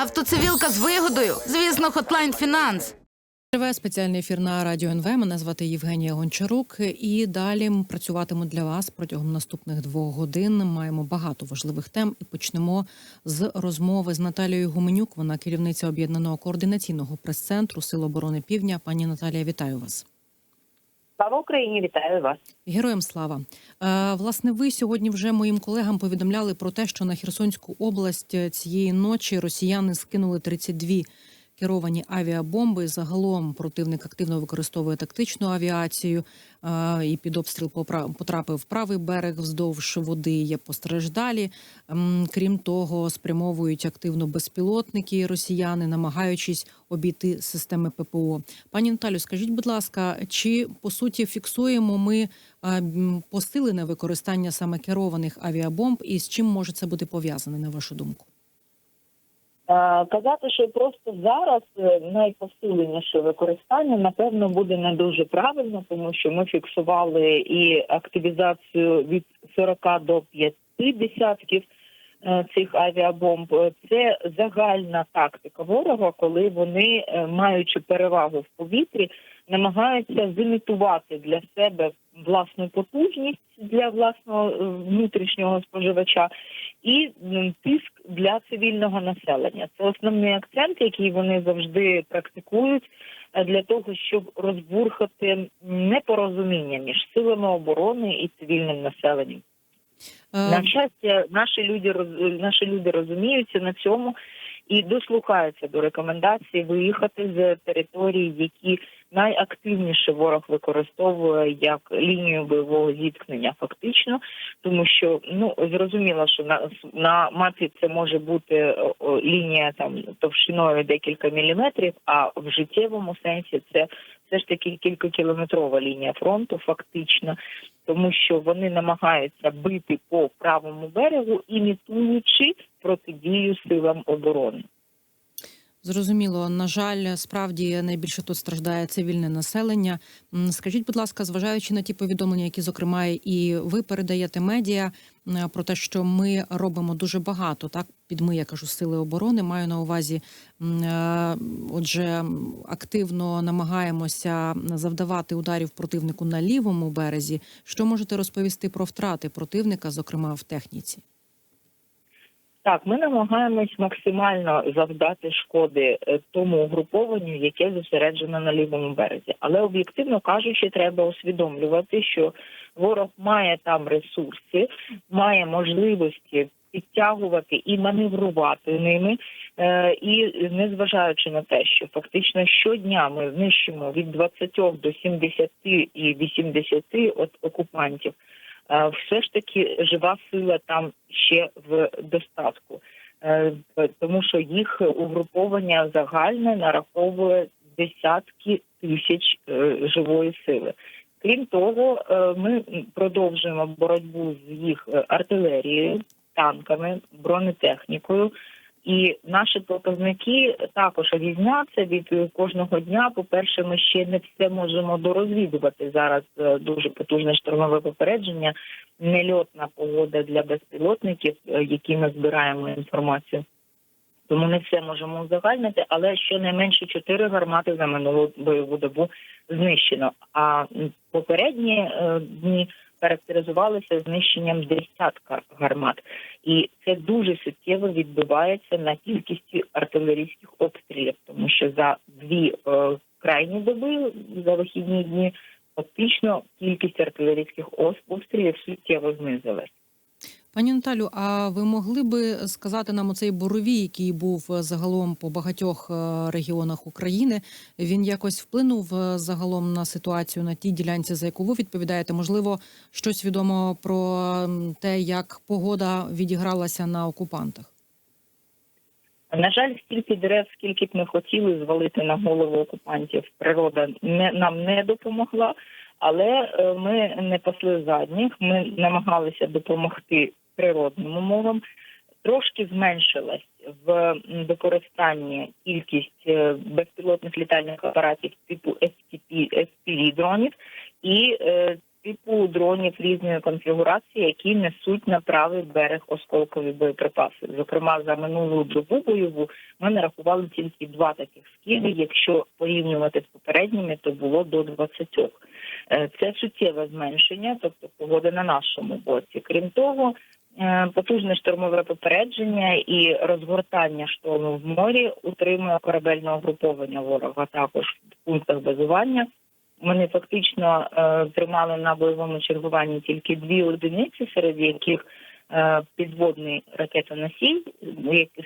Автоцивілка з вигодою. Звісно, Hotline Finance. Живе спеціальний ефір на радіо НВ. Мене звати Євгенія Гончарук. І далі працюватиму для вас протягом наступних двох годин. Маємо багато важливих тем і почнемо з розмови з Наталією Гуменюк. Вона керівниця об'єднаного координаційного прес-центру Сил оборони Півдня. Пані Наталія, вітаю вас. Слава Україні, вітаю вас. Героям слава. Е, власне, ви сьогодні вже моїм колегам повідомляли про те, що на Херсонську область е, цієї ночі росіяни скинули 32 керовані авіабомби. Загалом противник активно використовує тактичну авіацію і під обстріл потрапив правий берег вздовж води. Є постраждалі. Крім того, спрямовують активно безпілотники росіяни, намагаючись обійти системи ППО. Пані Наталю, скажіть, будь ласка, чи по суті фіксуємо ми посилене використання саме керованих авіабомб, і з чим може це бути пов'язане, на вашу думку? Казати, що просто зараз е, найпосиленіше використання, напевно, буде не дуже правильно, тому що ми фіксували і активізацію від 40 до 50 десятків е, цих авіабомб. Це загальна тактика ворога, коли вони, е, маючи перевагу в повітрі, намагаються зімітувати для себе власну потужність для власного е, внутрішнього споживача і тиск для цивільного населення. Це основний акцент, який вони завжди практикують е, для того, щоб розбурхати непорозуміння між силами оборони і цивільним населенням. Е, На щастя, наші люди наші люди розуміються на цьому і дослухаються до рекомендацій виїхати з територій, які найактивніше ворог використовує як лінію бойового зіткнення, фактично, тому що ну зрозуміло, що на на мапі це може бути лінія там товщиною декілька міліметрів, а в життєвому сенсі це все ж таки кількакілометрова лінія фронту, фактично тому що вони намагаються бити по правому берегу, імітуючи протидію силам оборони. Зрозуміло, на жаль, справді найбільше тут страждає цивільне населення. Скажіть, будь ласка, зважаючи на ті повідомлення, які зокрема і ви передаєте медіа про те, що ми робимо дуже багато, так під ми я кажу сили оборони, маю на увазі. е, Отже, активно намагаємося завдавати ударів противнику на лівому березі. Що можете розповісти про втрати противника, зокрема в техніці? Так, ми намагаємось максимально завдати шкоди е, тому угрупованню, яке зосереджено на лівому березі. Але об'єктивно кажучи, треба усвідомлювати, що ворог має там ресурси, має можливості підтягувати і маневрувати ними. Е, І незважаючи на те, що фактично щодня ми знищимо від 20 до 70 і 80 от окупантів. Все ж таки жива сила там ще в достатку, Е, тому що їх угруповання загальне нараховує десятки тисяч е, живої сили. Крім того, е, ми продовжуємо боротьбу з їх артилерією, танками, бронетехнікою. І наші показники також різняться від кожного дня. По перше, ми ще не все можемо дорозвідувати зараз. е, Дуже потужне штурмове попередження, нельотна погода для безпілотників, е, які ми збираємо інформацію. Тому не все можемо узагальнити, але щонайменше чотири гармати за минулу бойову добу знищено. А попередні е, дні характеризувалися знищенням десятка гармат, і це дуже суттєво відбувається на кількості артилерійських обстрілів, тому що за дві е, крайні доби за вихідні дні фактично кількість артилерійських обстрілів суттєво знизилась. Пані Наталю, а ви могли би сказати нам оцей боровій, який був е, загалом по багатьох е, регіонах України? Він якось вплинув е, загалом на ситуацію на тій ділянці, за яку ви відповідаєте? Можливо, щось відомо про те, як погода відігралася на окупантах? На жаль, стільки дерев, скільки б ми хотіли звалити на голову окупантів, природа не нам не допомогла, але ми не пасли задніх. Ми намагалися допомогти природним умовам. Трошки зменшилась в використанні кількість е, безпілотних літальних апаратів типу FPV дронів, і е, типу дронів різної конфігурації, які несуть на правий берег осколкові боєприпаси. Зокрема, за минулу добу бойову ми нарахували тільки два таких скиди. Якщо порівнювати з попередніми, то було до 20. Е, Це суттєве зменшення, тобто погода на нашому боці. Крім того, потужне штормове попередження і розгортання шторму в морі утримує корабельне угруповання ворога також в пунктах базування. Вони фактично е, тримали на бойовому чергуванні тільки дві одиниці, серед яких е, підводний ракетоносій,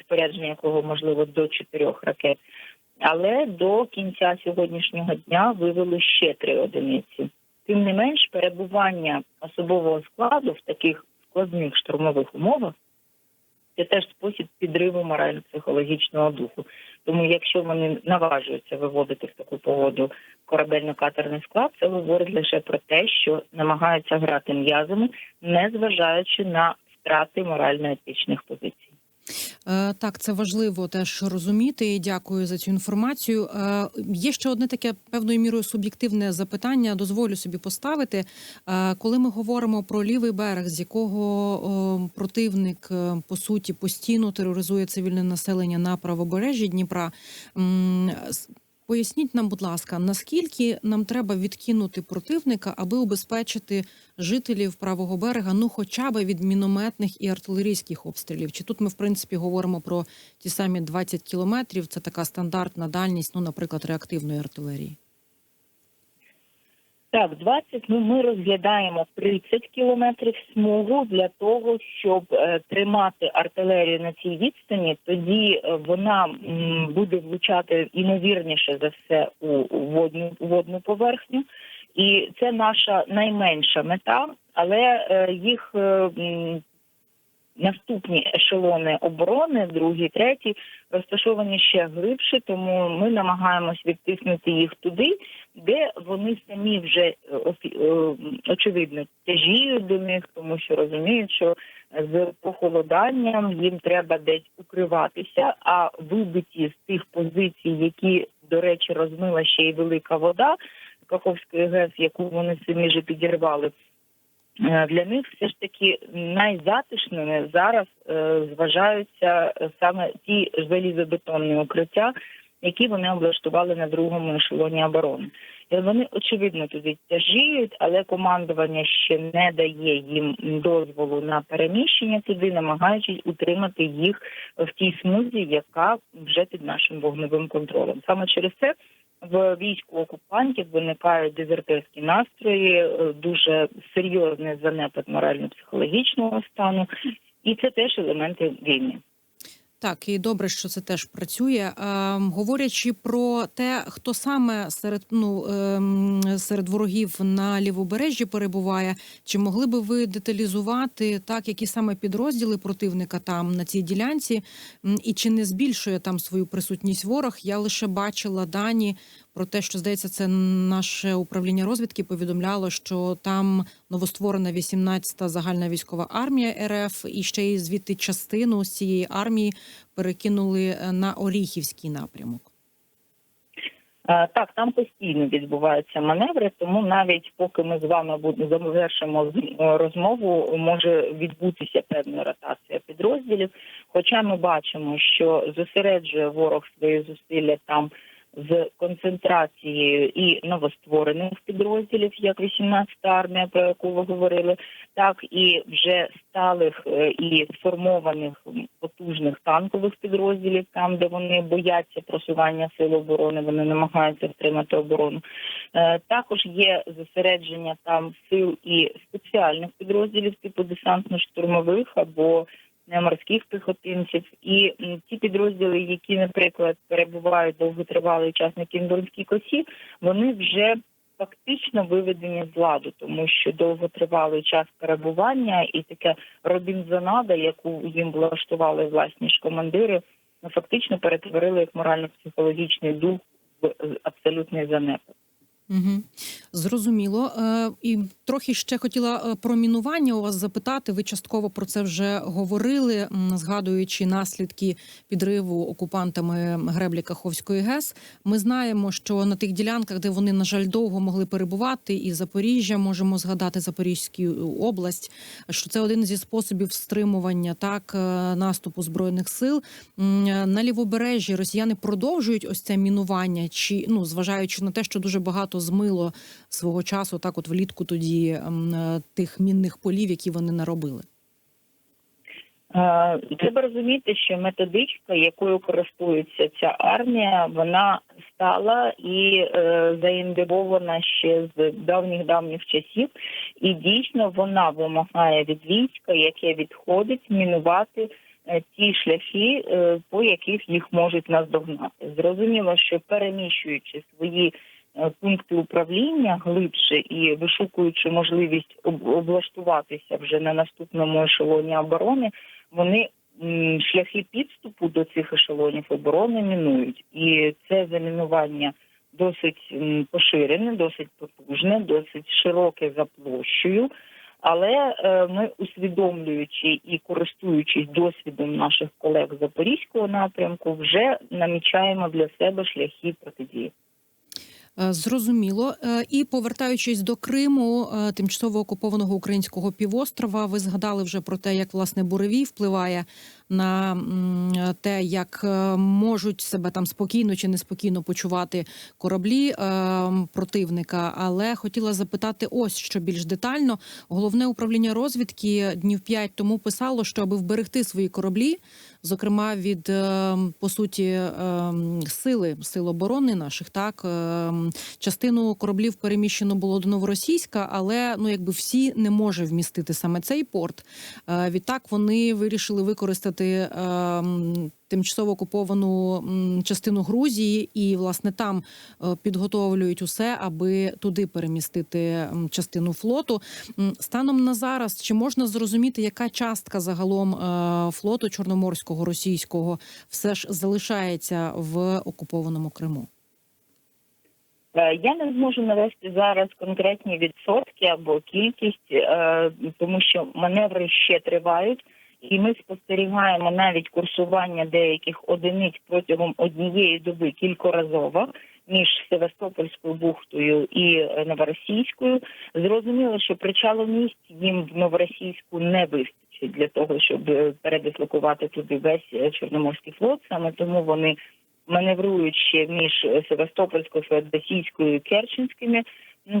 спорядження якого можливо до чотирьох ракет. Але до кінця сьогоднішнього дня вивели ще три одиниці. Тим не менш, перебування особового складу в таких складних штурмових умовах це теж спосіб підриву морально-психологічного духу. Тому, якщо вони наважуються виводити в таку погоду корабельно-катерний склад, це говорить лише про те, що намагаються грати м'язами, не зважаючи на втрати морально-етичних позицій. Е, Так, це важливо теж розуміти. Дякую за цю інформацію. Е, Є ще одне таке певною мірою суб'єктивне запитання. Дозволю собі поставити. Е, Коли ми говоримо про лівий берег, з якого противник по суті постійно тероризує цивільне населення на правобережжі Дніпра. Поясніть нам, будь ласка, наскільки нам треба відкинути противника, аби убезпечити жителів правого берега, ну хоча б від мінометних і артилерійських обстрілів? Чи тут ми в принципі говоримо про ті самі 20 кілометрів? Це така стандартна дальність, ну, наприклад, реактивної артилерії. Так, 20, ну ми розглядаємо 30 кілометрів смугу для того, щоб е, тримати артилерію на цій відстані. Тоді е, вона м, буде влучати імовірніше за все у у водну водну поверхню, і це наша найменша мета, але е, їх е, наступні ешелони оборони, другий, третій, розташовані ще глибше, тому ми намагаємось відтиснути їх туди, де вони самі вже е, е, очевидно тяжіють до них, тому що розуміють, що з похолоданням їм треба десь укриватися, а вибиті з тих позицій, які, до речі, розмила ще й велика вода Каховської ГЕС, яку вони самі ж підірвали. Е, Для них все ж таки найзатишними зараз е, зважаються саме ті залізобетонні укриття, які вони облаштували на другому ешелоні оборони. І вони очевидно туди тяжіють, але командування ще не дає їм дозволу на переміщення туди, намагаючись утримати їх в тій смузі, яка вже під нашим вогневим контролем. Саме через це в війську окупантів виникають дезертирські настрої, е, дуже серйозний занепад морально-психологічного стану, і це теж елементи війни. Так, і добре, що це теж працює. Ем, говорячи про те, хто саме серед ну ем, серед ворогів на лівобережжі перебуває, чи могли би ви деталізувати так, які саме підрозділи противника там на цій ділянці, і чи не збільшує там свою присутність ворог? Я лише бачила дані про те, що здається, це наше управління розвідки повідомляло, що там новостворена 18-та загальна військова армія РФ, і ще й звідти частину з цієї армії перекинули е, на Оріхівський напрямок. Е, Так, там постійно відбуваються маневри, тому навіть поки ми з вами завершимо е, розмову, може відбутися певна ротація підрозділів. Хоча ми бачимо, що зосереджує ворог свої зусилля там з концентрацією і новостворених підрозділів, як 18-та армія, про яку ви говорили, так і вже сталих е, і сформованих потужних танкових підрозділів, там де вони бояться просування сил оборони, вони намагаються втримати оборону. Е, Також є зосередження там сил і спеціальних підрозділів, типу десантно-штурмових або морських піхотинців, і ті підрозділи, які, наприклад, перебувають довготривалий час на Кіндурській косі, вони вже фактично виведені з ладу, тому що довготривалий час перебування і таке робінзонада, яку їм влаштували власні ж командири, ну, фактично перетворили їх морально-психологічний дух в е, абсолютний занепад. Угу. Зрозуміло. Е, і трохи ще хотіла е, про мінування у вас запитати. Ви частково про це вже говорили, згадуючи наслідки підриву окупантами греблі Каховської ГЕС. Ми знаємо, що на тих ділянках, де вони, на жаль, довго могли перебувати, і Запоріжжя можемо згадати Запорізьку область, що це один зі способів стримування так е, наступу збройних сил. На лівобережжі росіяни продовжують ось це мінування, чи ну зважаючи на те, що дуже багато змило свого часу, так от влітку тоді е, тих мінних полів, які вони наробили. Е, Треба розуміти, що методичка, якою користується ця армія, вона стала і е, заіндивована ще з давніх давніх часів, і дійсно вона вимагає від війська, яке відходить, мінувати е, ті шляхи, по яких їх можуть наздогнати. Зрозуміло, що переміщуючи свої пункти управління глибше і вишукуючи можливість об- облаштуватися вже на наступному ешелоні оборони, вони шляхи підступу до цих ешелонів оборони мінують, і це замінування досить поширене, досить потужне, досить широке за площею. Але е, ми, усвідомлюючи і користуючись досвідом наших колег Запорізького напрямку, вже намічаємо для себе шляхи протидії. Е, Зрозуміло. Е, І повертаючись до Криму, е, тимчасово окупованого українського півострова, ви згадали вже про те, як власне буревій впливає на те, як е, можуть себе там спокійно чи неспокійно почувати кораблі е, противника. Але хотіла запитати, ось що більш детально. Головне управління розвідки днів п'ять тому писало, що аби вберегти свої кораблі, зокрема від е, по суті сили сил оборони наших, так частину кораблів переміщено було до новоросійська, але ну якби всі не може вмістити саме цей порт. Відтак вони вирішили використати е, тимчасово окуповану частину Грузії, і власне там е, підготовлюють усе, аби туди перемістити частину флоту. Станом на зараз чи можна зрозуміти, яка частка загалом е, флоту чорноморського російського все ж залишається в окупованому Криму? Е, Я не зможу навести зараз конкретні відсотки або кількість, тому що маневри ще тривають, і ми спостерігаємо навіть курсування деяких одиниць протягом однієї доби кількоразово між Севастопольською бухтою і е, Новоросійською. Зрозуміло, що причаломість їм в Новоросійську не вистачить для того, щоб е, передислокувати туди весь е, Чорноморський флот. Саме тому вони маневрують ще між Севастопольською, Феодосійською і Керченськими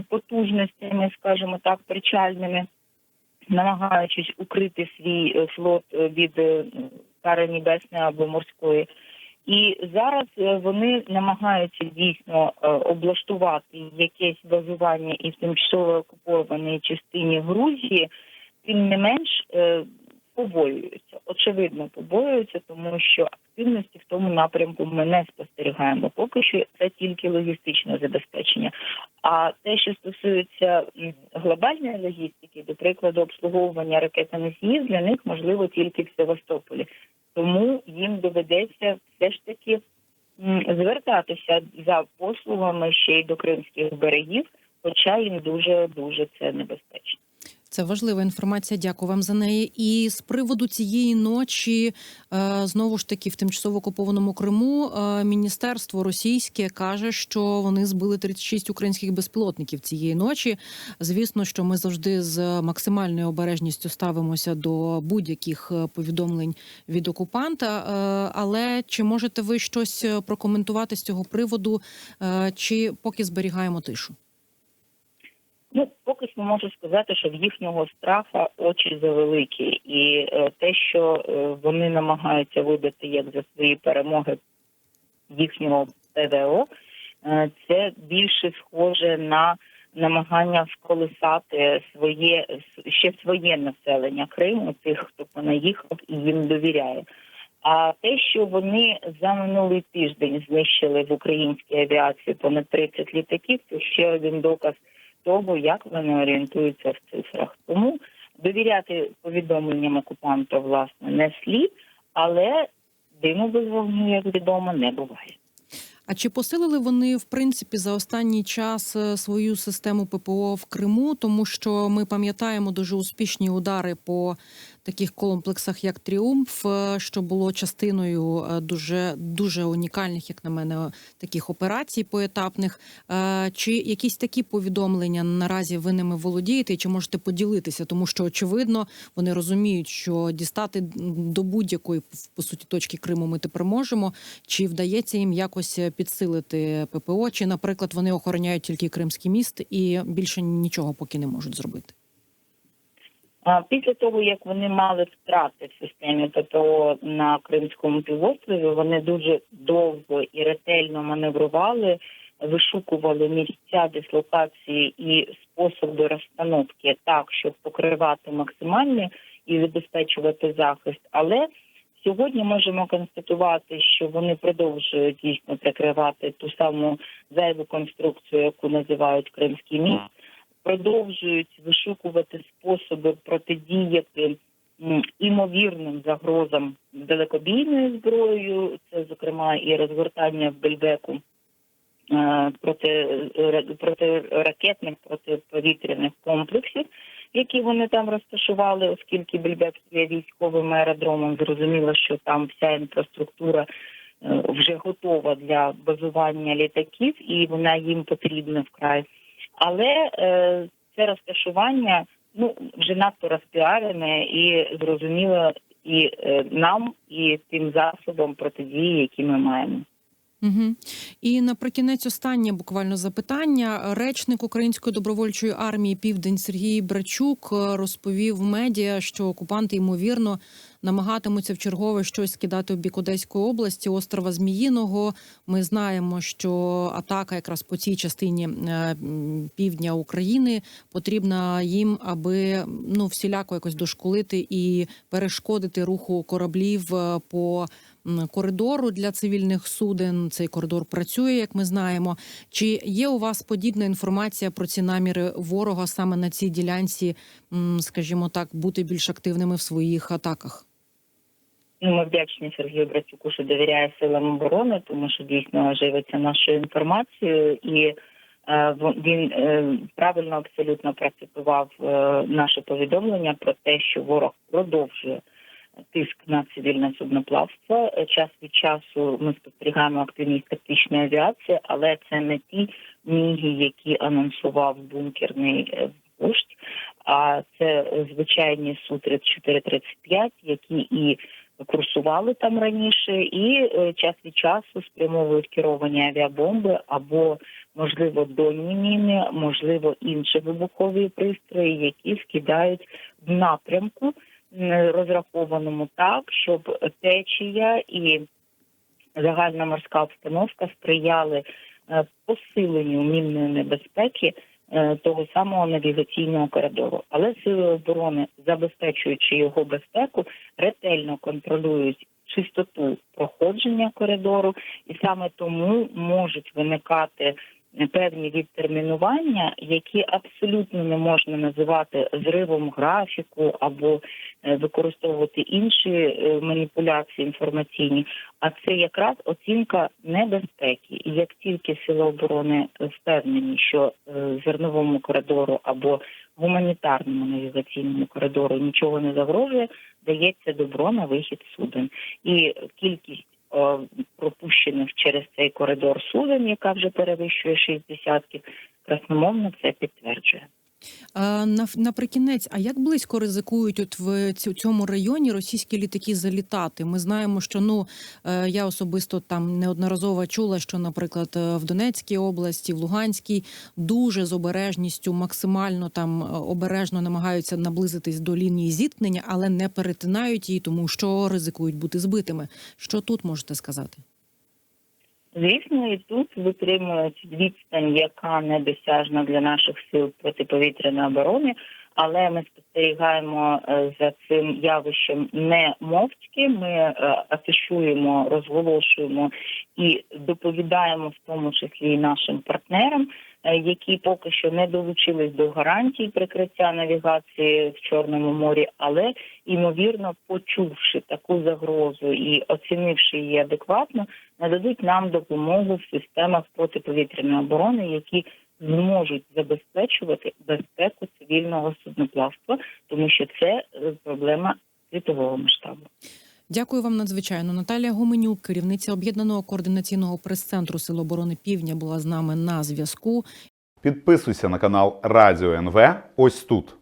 потужностями, скажімо так, причальними, намагаючись укрити свій е, флот е, від е, кари небесної або морської. І зараз вони намагаються дійсно облаштувати якесь базування і в тимчасово окупованій частині Грузії, тим не менш побоюються. Очевидно, побоюються, тому що активності в тому напрямку ми не спостерігаємо. Поки що це тільки логістичне забезпечення. А те, що стосується глобальної логістики, до прикладу, обслуговування ракетоносіїв, для них можливо тільки в Севастополі. Тому їм доведеться все ж таки звертатися за послугами ще й до кримських берегів, хоча їм дуже дуже це небезпечно. Це важлива інформація. Дякую вам за неї. І з приводу цієї ночі е, знову ж таки в тимчасово окупованому Криму е, міністерство російське каже, що вони збили 36 українських безпілотників цієї ночі. Звісно, що ми завжди з максимальною обережністю ставимося до будь-яких е, повідомлень від окупанта. Але чи можете ви щось прокоментувати з цього приводу, чи поки зберігаємо тишу? Ну, поки що можу сказати, що в їхнього страха очі завеликі, і е, те, що е, вони намагаються видати як за свої перемоги їхнього ПВО, е, це більше схоже на намагання вколисати своє ще своє населення Криму, тих, хто понаїхав і їм довіряє. А те, що вони за минулий тиждень знищили в українській авіації понад 30 літаків, це ще один доказ того, як вони орієнтуються в цифрах. Тому довіряти повідомленням окупанта власне не слід, але диму без вогню, як відомо, не буває. А чи посилили вони в принципі за останній час е, свою систему ППО в Криму? Тому що ми пам'ятаємо дуже успішні удари по таких комплексах, як Тріумф, е, що було частиною е, дуже дуже унікальних, як на мене, таких операцій поетапних. Е, Чи якісь такі повідомлення наразі ви ними володієте? Чи можете поділитися? Тому що очевидно вони розуміють, що дістати до будь-якої по суті точки Криму ми тепер можемо. Чи вдається їм якось підсилити ППО? Чи, наприклад, вони охороняють тільки Кримський міст і більше нічого поки не можуть зробити? Після того, як вони мали втрати в системі ППО на Кримському півострові, вони дуже довго і ретельно маневрували, вишукували місця дислокації і способи розстановки так, щоб покривати максимальні і забезпечувати захист. Але сьогодні можемо констатувати, що вони продовжують дійсно прикривати ту саму зайву конструкцію, яку називають Кримський міст продовжують вишукувати способи протидіяти імовірним загрозам далекобійною зброєю. Це зокрема і розгортання в Бельбеку е, проти протиракетних протиповітряних комплексів, які вони там розташували, оскільки Бельбек є військовим аеродромом. Зрозуміло, що там вся інфраструктура. е, Вже готова для базування літаків, і вона їм потрібна вкрай. Але е, це розташування ну вже надто розпіарене і зрозуміло і е, нам, і тим засобам протидії, які ми маємо. Угу. І наприкінець останнє буквально запитання. Речник Української добровольчої армії Південь Сергій Брачук е, розповів медіа, що окупанти ймовірно намагатимуться в чергове щось скидати в бік Одеської області, острова Зміїного. Ми знаємо, що атака якраз по цій частині е, півдня України потрібна їм, аби ну всіляко якось дошкулити і перешкодити руху кораблів е, по коридору для цивільних суден. Цей коридор працює, як ми знаємо. Чи є у вас подібна інформація про ці наміри ворога саме на цій ділянці, скажімо так, бути більш активними в своїх атаках? Ну, ми вдячні Сергію Брацюку, що довіряє силам оборони, тому що дійсно живиться нашою інформацією, і е, він е, правильно абсолютно процитував е, наше повідомлення про те, що ворог продовжує тиск на цивільне судноплавство. Час від часу ми спостерігаємо активність тактичної авіації, але це не ті міги, які анонсував бункерний е, вождь, а це звичайні су 34 35 які і курсували там раніше, і е, час від часу спрямовують керовані авіабомби або можливо донні міни, можливо інші вибухові пристрої, які скидають в напрямку розрахованому так, щоб течія і загальна морська обстановка сприяли е, посиленню мінної небезпеки е, того самого навігаційного коридору. Але сили оборони, забезпечуючи його безпеку, ретельно контролюють чистоту проходження коридору, і саме тому можуть виникати певні відтермінування, які абсолютно не можна називати зривом графіку або е, використовувати інші е, маніпуляції інформаційні. А це якраз оцінка небезпеки. І як тільки сили оборони впевнені, що е, зерновому коридору або гуманітарному навігаційному коридору нічого не загрожує, дається добро на вихід суден. І кількість пропущених через цей коридор суден, яка вже перевищує 60, красномовно це підтверджує. А, на, наприкінець, а як близько ризикують от в цьому районі російські літаки залітати? Ми знаємо, що ну е, я особисто там неодноразово чула, що, наприклад, е, в Донецькій області, в Луганській дуже з обережністю, максимально там е, обережно намагаються наблизитись до лінії зіткнення, але не перетинають її, тому що ризикують бути збитими. Що тут можете сказати? Звісно, і тут витримують відстань, яка недосяжна для наших сил протиповітряної оборони, але ми спостерігаємо е, за цим явищем не мовчки. Ми е, афішуємо, розголошуємо і доповідаємо в тому числі і нашим партнерам, які поки що не долучились до гарантій прикриття навігації в Чорному морі, але ймовірно, почувши таку загрозу і оцінивши її адекватно, нададуть нам допомогу в системах протиповітряної оборони, які зможуть забезпечувати безпеку цивільного судноплавства, тому що це е, проблема світового масштабу. Дякую вам надзвичайно. Наталія Гуменюк, керівниця об'єднаного координаційного прес-центру Сил оборони Півдня, була з нами на зв'язку. Підписуйся на канал Радіо НВ ось тут.